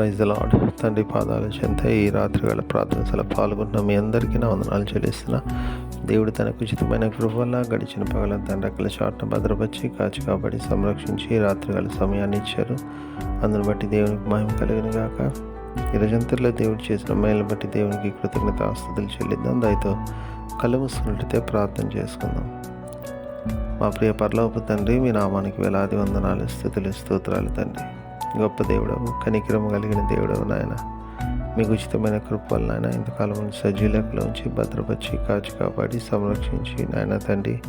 Praise lord తండ్రి పాదాలు చెంత ఈ రాత్రి వేళ ప్రార్థన సల మీ అందరికీ నా వందనాలు చెల్లిస్తున్నా. దేవుడు తనకు ఉచితమైన కృపల్ల గడిచిన పగల తండ్రకల అక్కల చాటును భద్రపరిచి కాచి కాబట్టి సంరక్షించి రాత్రిగల సమయాన్ని ఇచ్చారు. అందును బట్టి దేవునికి మహిమ కలిగిన గాక. ఇరజంతర్లో దేవుడు చేసిన మేలను బట్టి దేవునికి కృతజ్ఞత ఆస్తుతులు చెల్లిద్దాం. దయతో కళ్ళు ప్రార్థన చేసుకుందాం. మా ప్రియ పరలోపు తండ్రి మీ నామానికి వేలాది వందనాలు స్థుతులు స్తోత్రాలు తండ్రి. గొప్ప దేవుడవు కనికిరము కలిగిన దేవుడవు నాయన. మీకు ఉచితమైన కృపలు నాయన. ఇంతకాలం నుంచి సజీలకులో ఉంచి భద్రపరిచి కాచి కాపాడి సంరక్షించి నాయన తండ్రి.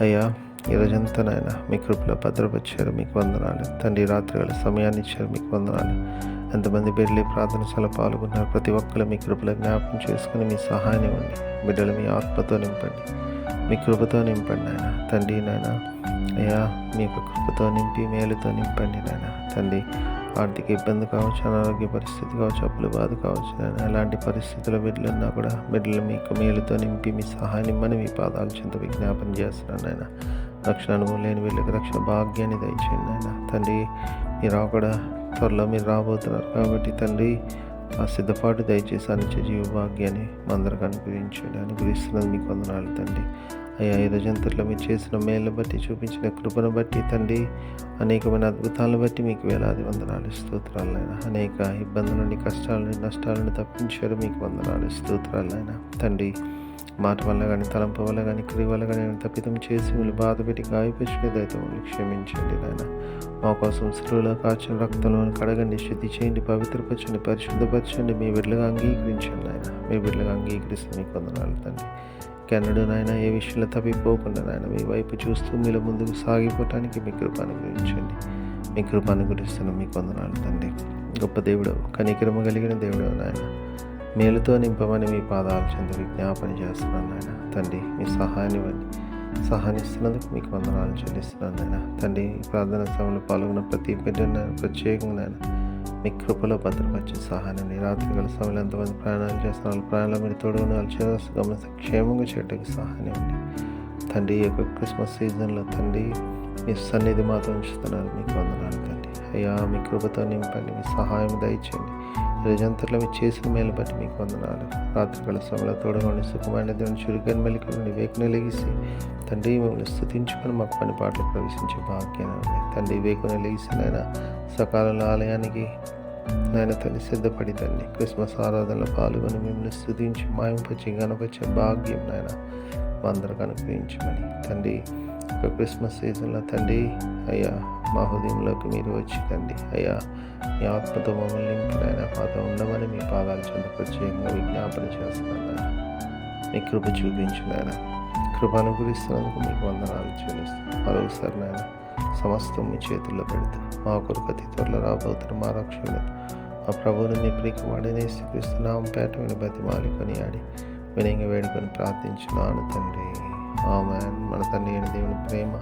అయ్యా ఈరోజంతా నాయన మీ కృపలో భద్రపరిచారు మీకు వందనాలు. తండ్రి రాత్రి వేళ సమయాన్ని ఇచ్చారు మీకు వందనాలు. ఎంతమంది బిడ్డలు ప్రార్థన చాలా పాల్గొన్నారు ప్రతి ఒక్కరు మీ కృపలో జ్ఞాపకం చేసుకుని మీ సహాయం ఇవ్వండి. బిడ్డలు మీ ఆత్మతో నింపండి. మీ కృపతో నింపండి నాయన. తండ్రి నాయన అయ్యా మీ కృపతో నింపి మేలుతో నింపండి నాయన. తండ్రి ఆర్థిక ఇబ్బంది కావచ్చు అనారోగ్య పరిస్థితి కావచ్చు అప్పుల బాధ కావచ్చు నాయన. ఎలాంటి పరిస్థితుల్లో బిడ్డలు ఉన్నా కూడా బిడ్డలు మీకు మేలుతో నింపి మీ సహాయం ఇమ్మని మీ పాదాల చెంత విజ్ఞాపన చేస్తున్నాను నాయన. రక్షణ అనుభవం లేని వీళ్ళకి రక్షణ భాగ్యాన్ని దయచేయండి నాయన. తండ్రి మీరు కూడా త్వరలో మీరు రాబోతున్నారు. కాబట్టి తండ్రి ఆ సిద్ధపాటు దయచేసి అనిచ్చే జీవ భాగ్యాన్ని మందరికి అనుగ్రహించండి అనుగ్రహిస్తున్నది మీకు వందనాలు తండ్రి. అయ్యా ఐదు మీరు చేసిన మేలు బట్టి చూపించిన కృపను బట్టి తండ్రి అనేకమైన అద్భుతాలను బట్టి మీకు వేలాది వందనాలు స్తోత్రాలైనా. అనేక ఇబ్బందుల నుండి కష్టాల నుండి నష్టాల నుండి తప్పించారు మీకు వందనాలు స్తోత్రాలైనా. తండ్రి మాట వల్ల కానీ తలంపు వల్ల కానీ క్రియ వల్ల కానీ తప్పితం చేసి మీరు బాధ పెట్టి గాయపరిచినదైతే మమ్మల్ని క్షమించండి నాయన. మా కోసం స్త్రీలో కాచిన రక్తంలో కడగండి శుద్ధి చేయండి పవిత్రపరచండి పరిశుద్ధపరచండి మీ బిడ్డలుగా అంగీకరించండి నాయన. మీ బిడ్డలుగా అంగీకరిస్తే మీకు వందనాలు తండ్రి. కెన్నడు నాయన ఏ విషయంలో తప్పిపోకుండా నాయన మీ వైపు చూస్తూ మీలో ముందుకు సాగిపోవటానికి మీ కృప అనుగ్రహించండి మీ కృప గురిస్తున్నాం మీకు వందనాలు తండ్రి. గొప్ప దేవుడు కనికరమ కలిగిన దేవుడు నాయన. మేలుతో నింపమని మీ పాదాలు చెంది విజ్ఞాపన చేస్తున్నాను ఆయన తండ్రి మీ సహాయాన్ని ఇవ్వండి మీకు వందనాలు చెల్లిస్తున్నాను నాయన. తండ్రి ఈ ప్రార్థన సమయంలో పాల్గొన్న ప్రతి బిడ్డను ప్రత్యేకంగా నాయన మీ కృపలో భద్రపరిచే సహాయాన్ని రాత్రి గల సమయంలో ఎంతమంది ప్రయాణాలు చేస్తున్నారు వాళ్ళ మీరు తోడుని వాళ్ళు గమనిస్తే క్షేమంగా చేయడానికి సహాయం ఇవ్వండి. తండ్రి ఈ యొక్క క్రిస్మస్ సీజన్లో తండ్రి మీ సన్నిధి మాతో ఉంచుతున్నారు. మీకు వందనాలు. అయ్యా మీ కృపతో నింపండి మీ సహాయం దయచేయండి. రోజంతట్లో మీరు చేసిన మేలు బట్టి మీకు వందనాలు. రాత్రికాల సమయంలో తోడగండి సుఖమైన దేవుని చురుకని మెలికి నుండి వేకున లెగిసి తండ్రి మిమ్మల్ని స్థుతించుకొని మాకు పని పాటలు ప్రవేశించే భాగ్యాన్ని తండ్రి వేకున నాయన సకాలంలో ఆలయానికి నాయన తండ్రి సిద్ధపడి తండ్రి క్రిస్మస్ ఆరాధనలో పాల్గొని మిమ్మల్ని స్థుతించి మాయింపచ్చి గణపరిచే భాగ్యం నాయన మా అందరికి అనుగ్రహించమని. తండ్రి ఒక క్రిస్మస్ సీజన్లో తండ్రి అయ్యా మా హృదయంలోకి మీరు వచ్చి తండ్రి అయ్యా మీ ఆత్మతో మమ్మల్ని నింపిన ఆయన మాతో ఉండమని మీ పాదాలు చెంత ప్రత్యేకంగా విజ్ఞాపన చేస్తున్నాను మీ కృప చూపించు నాయన. కృప అనుగ్రహిస్తున్నందుకు మీకు వందనాలు చెల్లిస్తాను మరొకసారి నాయన సమస్తం మీ చేతుల్లో పెడుతూ మా కొరకు అతి త్వరలో రాబోతున్న మా రక్షణ మా ప్రభువుని మీ ప్రియ వాడిని స్థితిస్తున్నాం పేట విని బతిమాలి కొనియాడి వినయంగా వేడుకొని ప్రార్థించున్నాను తండ్రి. ఆమె మన తండ్రి దేవుని ప్రేమ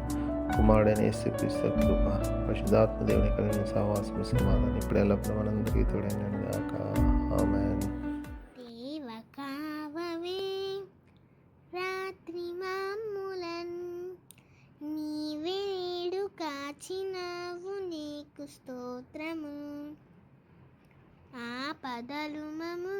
కుమారుడైన యేసుక్రీస్తు కృప పరిశుద్ధాత్మ దేవుని కలిగిన సహవాసం సమాధానం ఇప్పుడు ఎల్లప్పుడూ మనందరికీ తోడైన గాక. ఆమె దేవ నీకు స్తోత్రము. ఆ పదలు మము